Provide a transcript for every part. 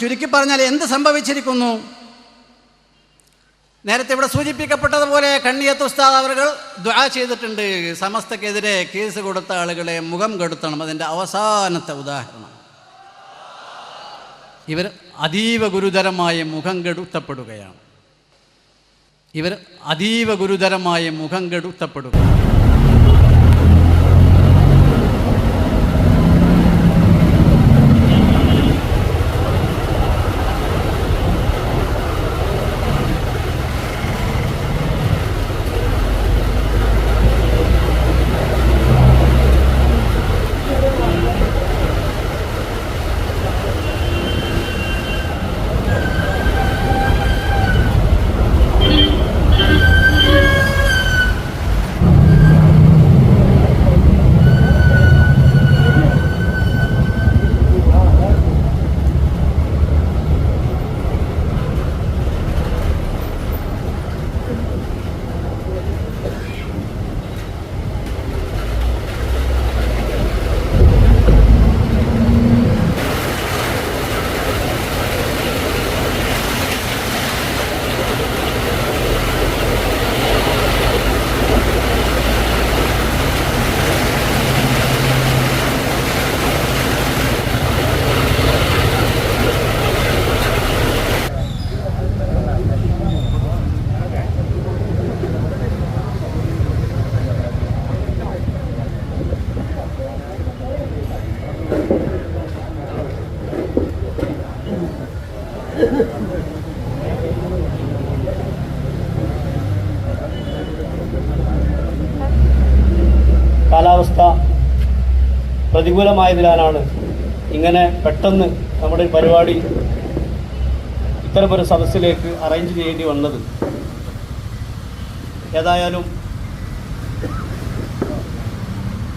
ചുരുക്കി പറഞ്ഞാൽ എന്ത് സംഭവിച്ചിരിക്കുന്നു? നേരത്തെ ഇവിടെ സൂചിപ്പിക്കപ്പെട്ടതുപോലെ കണ്ണിയത്ത് ഉസ്താദ് അവർ ദ്വാ ചെയ്തിട്ടുണ്ട്. സമസ്തക്കെതിരെ കേസ് കൊടുത്ത ആളുകളെ മുഖം കെടുത്തണം. അതിന്റെ അവസാനത്തെ ഉദാഹരണം. ഇവർ അതീവ ഗുരുതരമായ മുഖം കെടുത്തപ്പെടുകയാണ്. ഇവർ അതീവ ഗുരുതരമായ മുഖം കെടുത്തപ്പെടുകയാണ് കാലാവസ്ഥ പ്രതികൂലമായതിനാലാണ് ഇങ്ങനെ പെട്ടെന്ന് നമ്മുടെ പരിപാടി ഇത്തരമൊരു സദസ്സിലേക്ക് അറേഞ്ച് ചെയ്യേണ്ടി വന്നത്. ഏതായാലും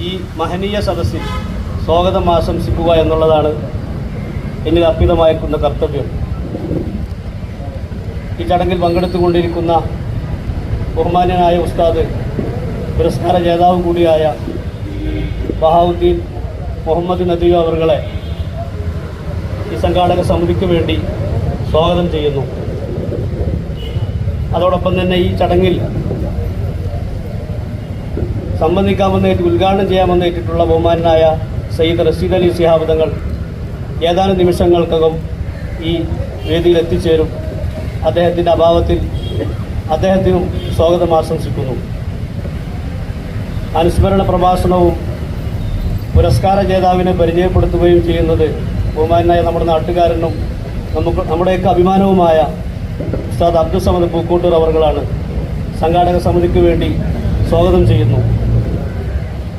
ഈ മഹനീയ സദസ്സിൽ സ്വാഗതം ആശംസിക്കുക എന്നുള്ളതാണ് എന്നിൽ അർപ്പിതമായിരിക്കുന്ന കർത്തവ്യം. ഈ ചടങ്ങിൽ പങ്കെടുത്തുകൊണ്ടിരിക്കുന്ന ബഹുമാന്യനായ ഉസ്താദ് പുരസ്കാര ജേതാവ് കൂടിയായ ബഹാവുദ്ദീൻ മുഹമ്മദ് നദിയോ അവർകളെ ഈ സംഘാടക സമിതിക്ക് വേണ്ടി സ്വാഗതം ചെയ്യുന്നു. അതോടൊപ്പം തന്നെ ഈ ചടങ്ങിൽ സംബന്ധിക്കാമെന്നേറ്റ് ഉദ്ഘാടനം ചെയ്യാമെന്നേറ്റിട്ടുള്ള ബഹുമാനായ സയ്യിദ് റഷീദ് അലി സിഹാബ് തങ്ങൾ ഏതാനും നിമിഷങ്ങൾക്കകം ഈ വേദിയിൽ എത്തിച്ചേരും. അദ്ദേഹത്തിന്റെ അഭാവത്തിൽ അദ്ദേഹത്തിനും സ്വാഗതം ആശംസിക്കുന്നു. അനുസ്മരണ പ്രഭാഷണവും പുരസ്കാര ജേതാവിനെ പരിചയപ്പെടുത്തുകയും ചെയ്യുന്നത് ബഹുമാനായ നമ്മുടെ നാട്ടുകാരനും നമുക്ക് നമ്മുടെയൊക്കെ അഭിമാനവുമായ ഉസ്താദ് അബ്ദുൽ സമദ് പൂക്കോട്ടൂർ അവർകളാണ്. സംഘാടക സമിതിക്ക് വേണ്ടി സ്വാഗതം ചെയ്യുന്നു.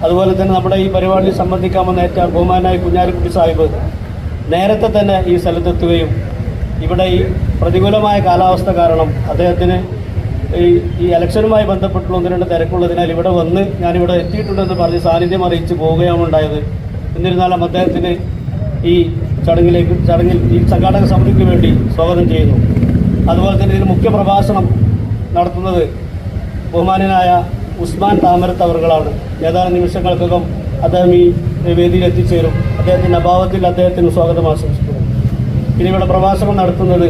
അതുപോലെ തന്നെ നമ്മുടെ ഈ പരിപാടിയിൽ സംബന്ധിക്കാമെന്ന് ഏറ്റ ബഹുമാനായ കുഞ്ഞാലിക്കുട്ടി സാഹിബ് നേരത്തെ തന്നെ ഈ സ്ഥലത്തെത്തുകയും ഇവിടെ ഈ പ്രതികൂലമായ കാലാവസ്ഥ കാരണം അദ്ദേഹത്തിന് ഈ ഈ ഇലക്ഷനുമായി ബന്ധപ്പെട്ടുള്ള ഒന്ന് രണ്ട് തിരക്കുള്ളതിനാൽ ഇവിടെ വന്ന് ഞാനിവിടെ എത്തിയിട്ടുണ്ടെന്ന് പറഞ്ഞ് സാന്നിധ്യം അറിയിച്ച് പോവുകയാണ് ഉണ്ടായത്. എന്നിരുന്നാലും അദ്ദേഹത്തിന് ഈ ചടങ്ങിലേക്ക് ചടങ്ങിൽ ഈ സംഘാടക സമിതിക്ക് വേണ്ടി സ്വാഗതം ചെയ്യുന്നു. അതുപോലെ തന്നെ ഇതിൽ മുഖ്യ പ്രഭാഷണം നടത്തുന്നത് ബഹുമാനനായ ഉസ്മാൻ താമരത്ത് അവർകളാണ് ഏതാനും നിമിഷങ്ങൾക്കകം അദ്ദേഹം ഈ വേദിയിൽ എത്തിച്ചേരും. അദ്ദേഹത്തിന്റെ അഭാവത്തിൽ അദ്ദേഹത്തിന് സ്വാഗതം ആശംസിക്കുന്നു. ഇനി ഇവിടെ പ്രഭാഷണം നടത്തുന്നത്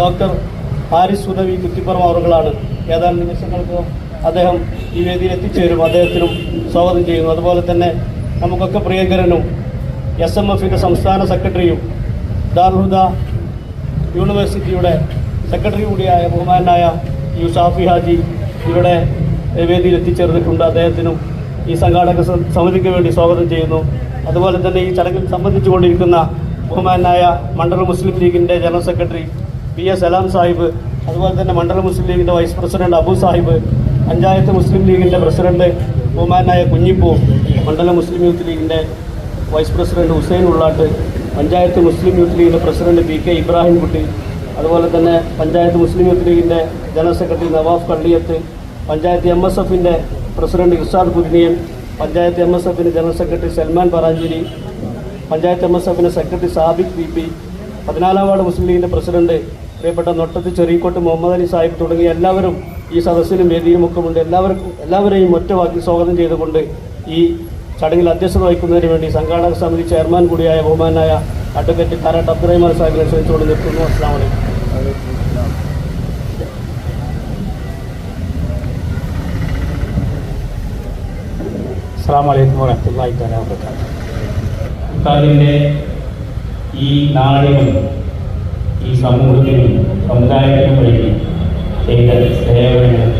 ഡോക്ടർ ഹാരിസ് ഉദവി കുറ്റിപ്പുറം അവറുകളാണ് ഏതാനും നിമിഷങ്ങൾക്ക് അദ്ദേഹം ഈ വേദിയിൽ എത്തിച്ചേരും. അദ്ദേഹത്തിനും സ്വാഗതം ചെയ്യുന്നു. അതുപോലെ തന്നെ നമുക്കൊക്കെ പ്രിയങ്കരനും എസ് എം എഫിന്റെ സംസ്ഥാന സെക്രട്ടറിയും ദാർഹുദ യൂണിവേഴ്സിറ്റിയുടെ സെക്രട്ടറി കൂടിയായ ബഹുമാനായ യു ഷാഫി ഹാജി ഇവിടെ വേദിയിൽ എത്തിച്ചേർന്നിട്ടുണ്ട്. അദ്ദേഹത്തിനും ഈ സംഘാടക സമിതിക്ക് വേണ്ടി സ്വാഗതം ചെയ്യുന്നു. അതുപോലെ തന്നെ ഈ ചടങ്ങിൽ സംബന്ധിച്ചുകൊണ്ടിരിക്കുന്ന ബഹുമാനായ മണ്ഡല മുസ്ലിം ലീഗിന്റെ general secretary P S Salam Sahib അതുപോലെ തന്നെ മണ്ഡല മുസ്ലിം ലീഗിന്റെ വൈസ് പ്രസിഡന്റ് അബു സാഹിബ് പഞ്ചായത്ത് മുസ്ലിം ലീഗിന്റെ പ്രസിഡന്റ് ബഹുമാനായ കുഞ്ഞിപ്പൂ മണ്ഡല മുസ്ലിം യൂത്ത് ലീഗിന്റെ vice president Hussain Ullatt panchayat Muslim youth ലീഗിന്റെ president P K Ibrahim Kutty അതുപോലെ തന്നെ പഞ്ചായത്ത് മുസ്ലിം യൂത്ത് ലീഗിന്റെ general secretary Nawaf Kalliyath panchayat M S എഫിന്റെ president Irshad Kuriniyan panchayat M S എഫിന്റെ general secretary Salman Paranchery panchayat M S എഫിന്റെ secretary Sabik P P പതിനാലാം ward Muslim ലീഗിന്റെ president പ്രിയപ്പെട്ട നൊട്ടത്ത് ചെറിയക്കോട്ട് മുഹമ്മദ് അലി സാഹിബ് തുടങ്ങി എല്ലാവരും ഈ സദസ്സിലും വേദിയിലും ഒക്കെ ഉണ്ട് എല്ലാവർക്കും എല്ലാവരെയും ഒറ്റവാക്കി സ്വാഗതം ചെയ്തുകൊണ്ട് ഈ ചടങ്ങിൽ അധ്യക്ഷത വഹിക്കുന്നതിന് വേണ്ടി സംഘാടക സമിതി ചെയർമാൻ കൂടിയായ ബഹുമാനായ അഡ്വക്കേറ്റ് കാരാട്ട് അബ്ദുറഹിമാൻ സാഹിബിനെ ക്ഷണിച്ചുകൊണ്ട് നിർത്തുന്നു അസ്സാം വലൈക്കും അസ്സാം വലൈക്കും തആല വബറകാതുഹു ഈ നാടിനും ഈ സമൂഹത്തിനും സമുദായത്തിനും വേണ്ടി ചെയ്ത സേവനങ്ങൾ.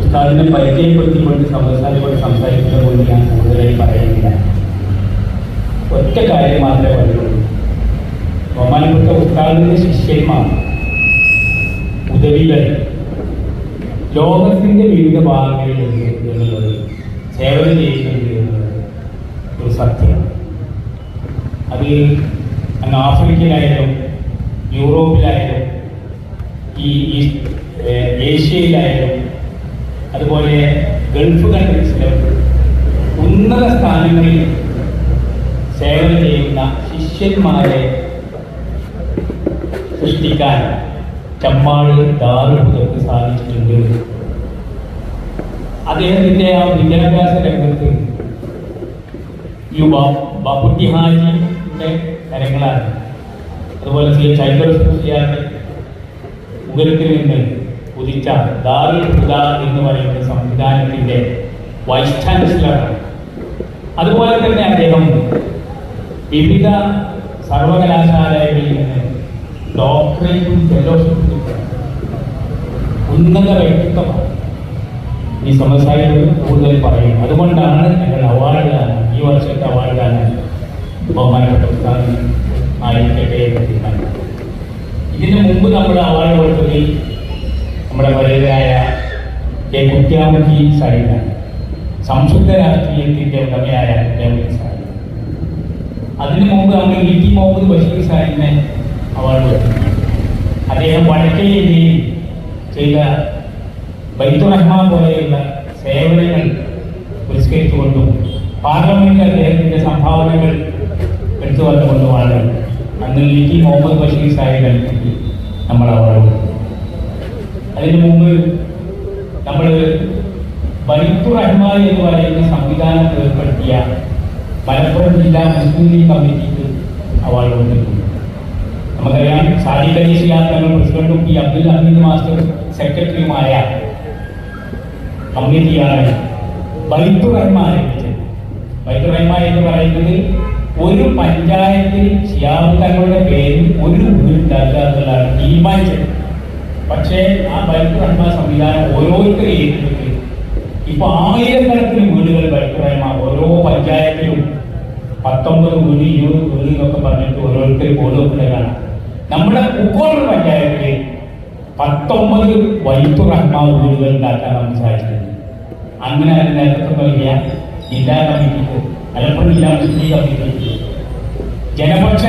ഉസ്താദിനെ പരിചയപ്പെടുത്തിക്കൊണ്ട് സംസാരിക്കൊണ്ട് സംസാരിക്കുന്നത് കൊണ്ട് ഞാൻ കൂടുതലായി പറയുന്നില്ല. ഒറ്റ കാര്യം മാത്രമേ പറയുള്ളൂ. ബഹുമാനപ്പെട്ട ഉസ്താദിന്റെ ശിഷ്യന്മാർ ഉദവികൾ ലോകത്തിന്റെ വിവിധ ഭാഗങ്ങളിൽ എന്നുള്ളത് സേവനം ചെയ്യുന്നുണ്ട് എന്നുള്ളത് ഒരു സത്യമാണ്. അത് അങ്ങ് ആഫ്രിക്കയിലായാലും യൂറോപ്പിലായാലും ഈ ഏഷ്യയിലായാലും അതുപോലെ ഗൾഫ് കൺട്രീസിലും ഉന്നത സ്ഥാനങ്ങളിൽ സേവനം ചെയ്യുന്ന ശിഷ്യന്മാരെ സൃഷ്ടിക്കാൻ ചമ്മാട് ദാറുകൾക്ക് സാധിച്ചിട്ടുണ്ട്. അദ്ദേഹത്തിന്റെ ആ വിദ്യാഭ്യാസ രംഗത്ത് ഈ ബാപ്പുട്ടി ഹാജിയുടെ കരങ്ങളാണ്. അതുപോലെ ശ്രീ ചൈതന്യ സ്പൂർത്തിയാരുടെ ഉഗരത്തിൽ നിന്ന് ഉദിച്ച ദാറുൽ ഹുദ എന്ന് പറയുന്ന സംവിധാനത്തിന്റെ വൈസ് അതുപോലെ തന്നെ അദ്ദേഹം വിവിധ സർവകലാശാലകളിൽ നിന്ന് ഡോക്ടറേറ്റും ഫെലോഷിപ്പും ഉന്നത വ്യക്തിത്വമാണ്. ഈ സമസ്യയിൽ കൂടുതൽ പറയും. അതുകൊണ്ടാണ് ഞങ്ങൾ അവാർഡ് ഈ വർഷത്തെ അവാർഡ് ബഹുമാനപ്പെട്ട ഉസ്താദ് ആയിരിക്കട്ടെ എന്ന് തീരുമാനിച്ചു ഇതിന് മുമ്പ് നമ്മൾ അവാർഡ് കൊടുത്തതിൽ നമ്മുടെ പരേതരായ കെ കുത്യാമുഖി സാഹിബാണ്. സംശുദ്ധ രാഷ്ട്രീയത്തിന്റെ ഉടമയായ കുത്യാമുഖി സാഹിബ്. അതിനു മുമ്പ് നമ്മൾ ഇ ടി മുഹമ്മദ് ബഷീർ സാഹിബിനെ അവാർഡ് കൊടുത്തു. അദ്ദേഹം വടക്കേന്ത്യയിൽ ചെയ്ത ബൈത്തുറഹ്മാൻ പോലെയുള്ള സേവനങ്ങൾ പുരസ്കരിച്ചുകൊണ്ടും പാർലമെന്റിൽ അദ്ദേഹത്തിന്റെ സംഭാവനകൾ എടുത്തു വന്നുകൊണ്ടുമാണ് അന്ന് ഇ ടി മുഹമ്മദ് ബഷീർ സാഹിബ് നമ്മൾ അവാർഡ് അതിനു മുമ്പ് നമ്മൾ ബൈത്തുറഹ്മാൻ എന്ന് പറയുന്ന സംവിധാനം ഏർപ്പെടുത്തിയ മലപ്പുറം ജില്ലാ മുസ്ലിം ലീഗ് കമ്മിറ്റിക്ക് അവാർഡ് കൊടുത്തിട്ടുണ്ട്. നമുക്കറിയാം സാദിഖ് അലി ശിഹാബ് തങ്ങൾ പ്രസിഡന്റും പി അബ്ദുൽ ഹമീദ് മാസ്റ്റർ സെക്രട്ടറിയുമായ കമ്മിറ്റിയാണ് ബൈത്തു റഹ്മാൻ ബൈത്തു റഹ്മാൻ എന്ന് പറയുന്നത് ഒരു പഞ്ചായത്തിൽ തങ്ങളുടെ പേരിൽ ഒരു വീടുണ്ടാക്കുക തീരുമാനിച്ചത് പക്ഷേ ആ ബൈക്ക് റഹ്മ സംവിധാനം ഓരോരുത്തരും ഏറ്റെടുത്ത് ഇപ്പൊ ആയിരക്കണക്കിന് വീടുകൾ ബൈക്ക് റഹ്മ ഓരോ പഞ്ചായത്തിലും പത്തൊമ്പത് വീട് ഇരുപത് വീട് എന്നൊക്കെ പറഞ്ഞിട്ട് ഓരോരുത്തരും ഓരോ കാണാം. നമ്മുടെ ഉക്കോട് പഞ്ചായത്തിൽ പത്തൊമ്പത് വൈപ്പ് റഹ്മ വീടുകൾ ഉണ്ടാക്കാൻ നമുക്ക് സാധിക്കുന്നത് അങ്ങനെ അതിന് നേതൃത്വം നൽകിയ ജില്ലാ കമ്മിറ്റിക്ക് മലപ്പുറം ജില്ലാ ജനപക്ഷ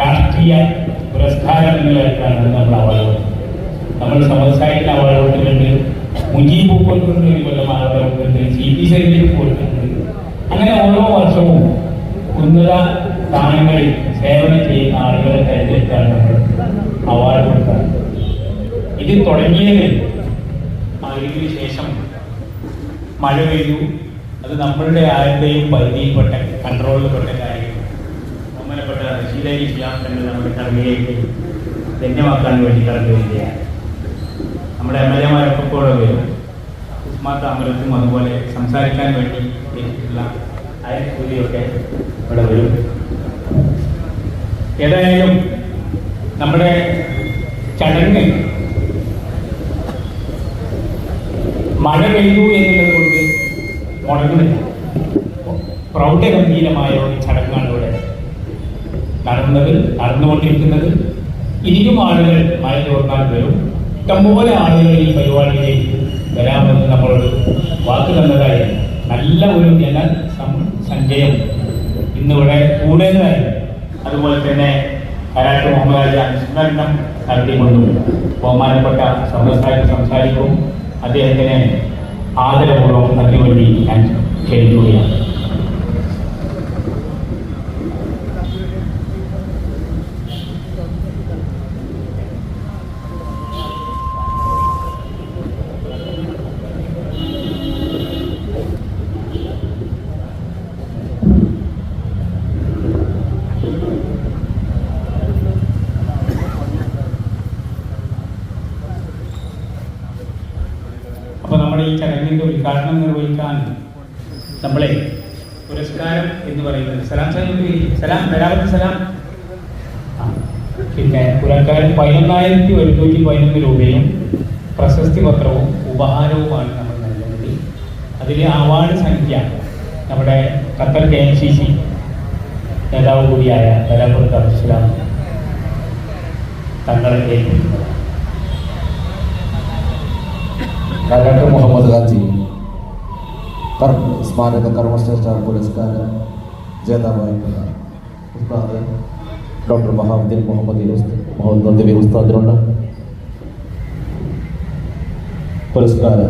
രാഷ്ട്രീയ പുരസ്കാരം എന്നിവയ്ക്കാണ് നമ്മൾ അവാർഡ് നമ്മൾ സമസ്തായിട്ട് അവാർഡ് കൊടുത്തിട്ടുണ്ട് മുജീബ് കൊടുത്തിട്ടുണ്ട് കൊല്ലം അവാർഡ് കൊടുത്തിട്ടുണ്ട് സി പി കൊടുത്തിട്ടുണ്ട് അങ്ങനെ ഓരോ വർഷവും ഉന്നത സ്ഥാനങ്ങളിൽ സേവനം ചെയ്യുന്ന ആളുകളെ തെരഞ്ഞെടുക്കാൻ നമ്മൾ അവാർഡ് കൊടുക്കാറ് ഇത് തുടങ്ങിയത് ആ ശേഷം മഴ പെയ്തു. അത് നമ്മളുടെ ആരുടെയും പരിധിയിൽപ്പെട്ട കൺട്രോളിൽപ്പെട്ട കാര്യങ്ങൾ ബഹുമാനപ്പെട്ട ശീലയിൽ ഇസ്ലാം തന്നെ നമ്മുടെ കടമയിലേക്ക് ധന്യമാക്കാൻ വേണ്ടി കടന്നു വരികയാണ് നമ്മുടെ എം എൽ എമാരൊക്കെ കൂടെ വരും. ഉസ്മാ താമരത്തും അതുപോലെ സംസാരിക്കാൻ വേണ്ടി ഉള്ള അയൽക്കൂലിയൊക്കെ ഇവിടെ വരും. ഏതായാലും നമ്മുടെ ചടങ്ങ് മഴ പെയ്തു എന്നുള്ളത് കൊണ്ട് മുടങ്ങുന്നില്ല. പ്രൗഢഗംഭീരമായ ഒരു ചടങ്ങാണ് ഇവിടെ നടന്നത് നടന്നുകൊണ്ടിരിക്കുന്നത് ഇനിയും ആളുകൾ മഴ ചോർന്നാൽ വരും. ഇഷ്ടംപോലെ ആളുകൾ ഈ പരിപാടിയിലേക്ക് വരാമെന്ന് നമ്മളോട് വാക്ക് തന്നതായി നല്ല ഒരു ജന സഞ്ചയം ഇന്നിവിടെ കൂടുതലായി അതുപോലെ തന്നെ കരാട്ട് മുഹമ്മദ് അലി അനുസ്മരണം നടത്തിക്കൊണ്ടും ബഹുമാനപ്പെട്ട സംസ്ഥാനം സംസാരിക്കും. അദ്ദേഹത്തിന് ആദരപൂർവം അതിനുവേണ്ടി ഞാൻ ക്ഷണിക്കുകയാണ് ഇതിന്റെ ഉദ്ഘാടനം നിർവഹിക്കാൻ നമ്മളെ പുരസ്കാരം എന്ന് പറയുന്നത്. സലാം സാഹിബ് സലാം വരാമത്ത് സലാം. പിന്നെ പുരസ്കാരം പതിനൊന്നായിരത്തി ഒരുന്നൂറ്റി പതിനൊന്ന് രൂപയും പ്രശസ്തി പത്രവും ഉപഹാരവുമാണ് നമ്മൾ നൽകുന്നത്. അതിലെ അവാർഡ് സംഖ്യ നമ്മുടെ Qatar K N C C നേതാവ് കൂടിയായ വരാപ്പുറത്ത് അബ്ദുസ്ലാം തങ്ങളെ ഏൽപ്പിക്കുന്നത് ഡോക്ടർ മുഹമ്മദ് ഹാജി കർ സ്മാരക കർമ്മശ്രേഷ്ഠ പുരസ്കാര ജേതാവായിട്ടുള്ള ഉസ്താദ് ഡോക്ടർ മഹാദ്ദീൻ മുഹമ്മദ് മുഹമ്മദ് നന്ദവി ഉസ്താദിനുള്ള പുരസ്കാര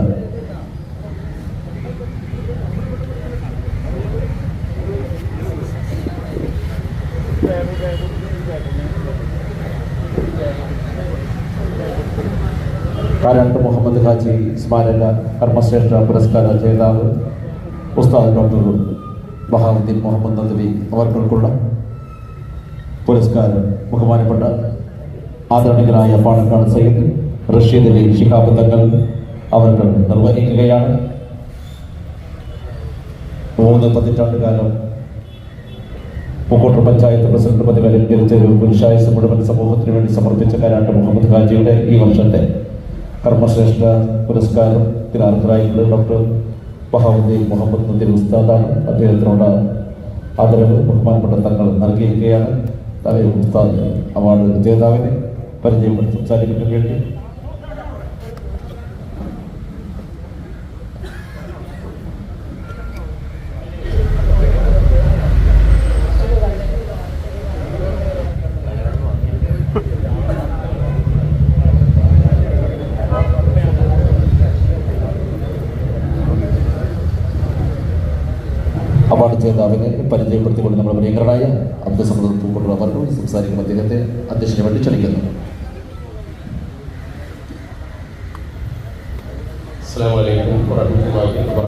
ഹാജി സ്മാരക കർമ്മശ്രേഷ്ഠ പുരസ്കാര ജേതാവ് ഉസ്താദ് ഡോക്ടർ ബഹാവുദ്ദീൻ മുഹമ്മദ് നദ്വി അവർക്കുള്ള പുരസ്കാരം ബഹുമാനപ്പെട്ട ആദരണീയരായ പാണക്കാട് സയ്യിദ് റഷീദ് അലി ശിഹാബ് തങ്ങൾ അവർക്ക് നിർവഹിക്കുകയാണ്. മൂന്ന് പതിറ്റാണ്ട് കാലം പൂക്കോട്ടൂർ പഞ്ചായത്ത് പ്രസിഡന്റ് പദവി അലങ്കരിച്ച ഒരു പുരുഷായുസ് മുഴുവൻ സമൂഹത്തിന് വേണ്ടി സമർപ്പിച്ച കാരാട്ട് മുഹമ്മദ് ഖാജിയുടെ ഈ വർഷത്തെ കർമ്മശ്രേഷ്ഠ പുരസ്കാരത്തിന് അർഹരായിട്ടുള്ള ഡോക്ടർ ബഹാവുദ്ദീൻ മുഹമ്മദ് നദീർ ഉസ്താദാണ്. അദ്ദേഹത്തിനോട് ആദരവ് ബഹുമാനപ്പെട്ട തങ്ങൾ നൽകിയിരിക്കുകയാണ്. തലയിൽ ഉസ്താദ് അവാർഡ് ജേതാവിനെ പരിചയപ്പെടുത്തി സംസാരിക്കുന്നതിന് വേണ്ടി അവാർഡ് പരിചയപ്പെടുത്തിക്കൊണ്ട് നമ്മുടെ പ്രിയങ്കരനായ അബ്ദുൽ സമദ് പൂക്കുള്ള അവർ സംസാരിക്കുന്ന അദ്ദേഹത്തെ അധ്യക്ഷനെ വേണ്ടി ക്ഷണിക്കുന്നു. അസ്സാം വലൈക്കും വബറകാതുഹു.